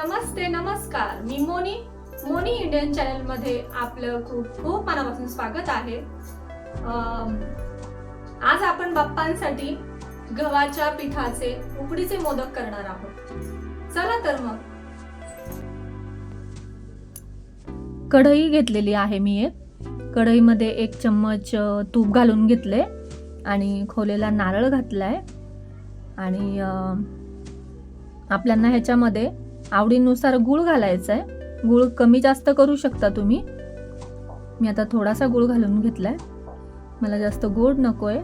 नमस्ते नमस्कार. मी मोनी. मोनी इंडियन चॅनलमध्ये आपलं खूप खूप मनापासून स्वागत आहे. आज आपण बाप्पांसाठी गव्हाच्या पिठाचे उकडीचे मोदक करणार आहोत. चला तर मग. कढई घेतलेली आहे मी एक. कढईमध्ये एक चम्मच तूप घालून घेतले आणि खोलेला नारळ घातलाय. आणि आपल्यांना ह्याच्यामध्ये आवडीनुसार गूळ घालायचा आहे गूळ कमी जास्त करू शकता तुम्ही. मी आता थोडासा गूळ घालून घेतला आहे मला जास्त गोड नको आहे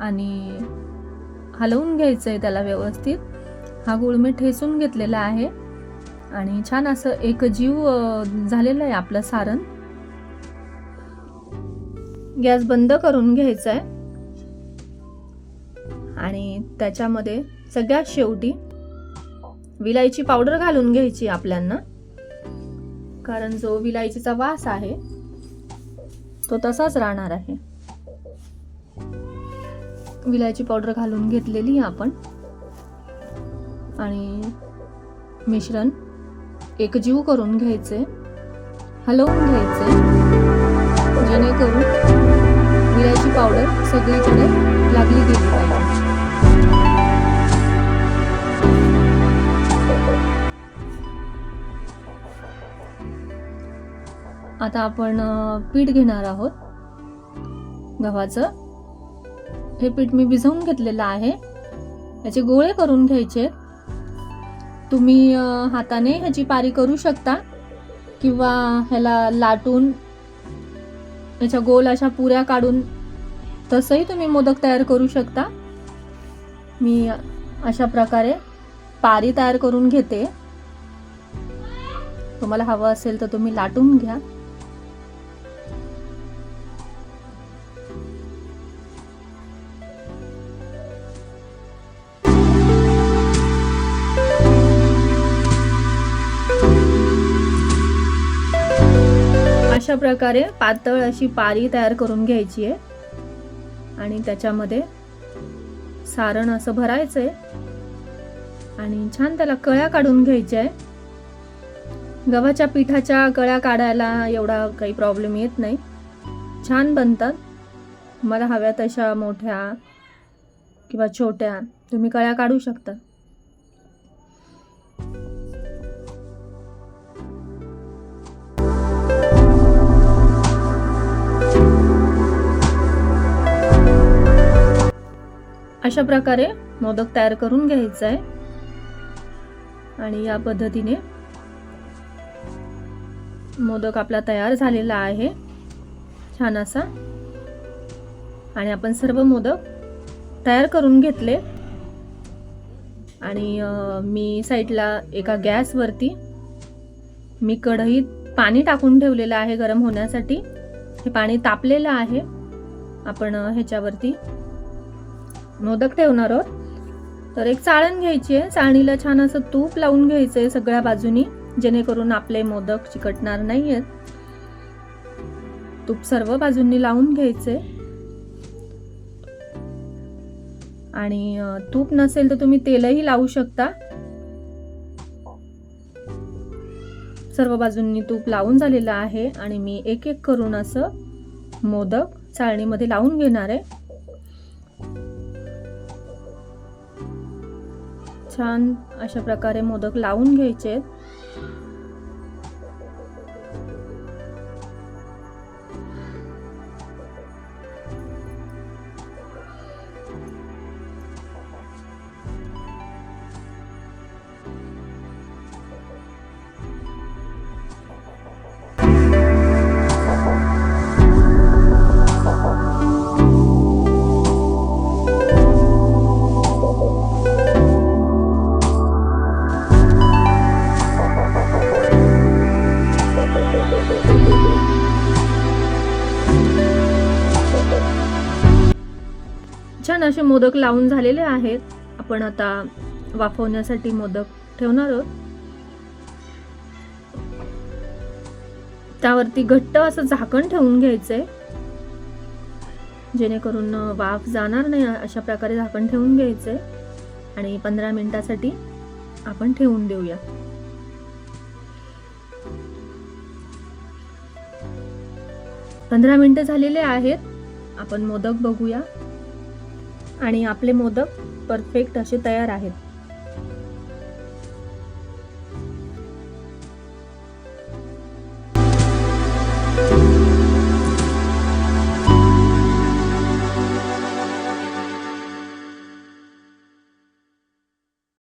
आणि हलवून घ्यायचं आहे त्याला व्यवस्थित. हा गूळ मी ठेसून घेतलेला आहे. आणि छान असं एक जीव झालेलं आहे आपलं सारण. गॅस बंद करून घ्यायचा आहे आणि त्याच्यामध्ये सगळ्यात शेवटी विलायची पावडर घालून घ्यायची आपल्यांना. कारण जो विलायचीचा वास आहे तो तसाच राहणार आहे. विलायची पावडर घालून घेतलेली आपण. आणि मिश्रण एकजीव करून घ्यायचे हलवून घ्यायचे. जेणेकरून विलायची पावडर सगळीकडे लागली गेली पाहिजे. आता आपण पीठ घेणार आहोत. गव्हाचं. हे पीठ मी भिजवून घेतलेलं आहे. याचे गोळे करून घ्यायचे तुम्ही हाताने ह्याची पारी करू शकता किंवा ह्याला लाटून याच्या गोल अशा पुऱ्या काढून तसंही तुम्ही मोदक तयार करू शकता. मी अशा प्रकारे पारी तयार करून घेते. तुम्हाला हवं असेल तर तुम्ही लाटून घ्या. अशा प्रकारे पातळ अशी पारी तयार करून घ्यायची आहे. आणि त्याच्यामध्ये सारण असं भरायचं आहे आणि छान त्याला कळ्या काढून घ्यायच्या आहे. गव्हाच्या पिठाच्या कळ्या काढायला एवढा काही प्रॉब्लेम येत नाही. छान बनतात. मला हव्या तशा मोठ्या किंवा छोट्या तुम्ही कळ्या काढू शकता. अशा प्रकारे मोदक तयार करून घ्यायचा आहे. आणि या पद्धतीने मोदक आपला तयार झालेला आहे. छान असा. आणि आपण सर्व मोदक तयार करून घेतले. आणि मी साईडला एका गॅसवरती मी कढईत पाणी टाकून ठेवलेलं आहे गरम होण्यासाठी. हे पाणी तापलेलं आहे. आपण ह्याच्यावरती मोदक ठेवणार आहोत. तर एक चाळण घ्यायची आहे. चाळणीला छान असं तूप लावून घ्यायचं आहे सगळ्या बाजूनी जेणेकरून आपले मोदक चिकटणार नाही आहेत तूप सर्व बाजूंनी लावून घ्यायचे आणि तूप नसेल तर तुम्ही तेलही लावू शकता. सर्व बाजूंनी तूप लावून झालेलं आहे आणि मी एक एक करून असं मोदक चाळणीमध्ये लावून घेणार आहे. छान अशा प्रकारे मोदक लावून घ्यायचे छान असे मोदक लावून झालेले आहेत. आपण आता वाफवण्यासाठी मोदक ठेवणार आहोत. त्यावरती घट्ट असं झाकण ठेवून घ्यायचंय. जेणेकरून वाफ जाणार नाही अशा प्रकारे झाकण ठेवून घ्यायचंय. आणि पंधरा मिनिटासाठी आपण ठेवून देऊया. पंधरा मिनिटं झालेले आहेत. आपण मोदक बघूया. आणि आपले मोदक परफेक्ट असे तयार आहेत.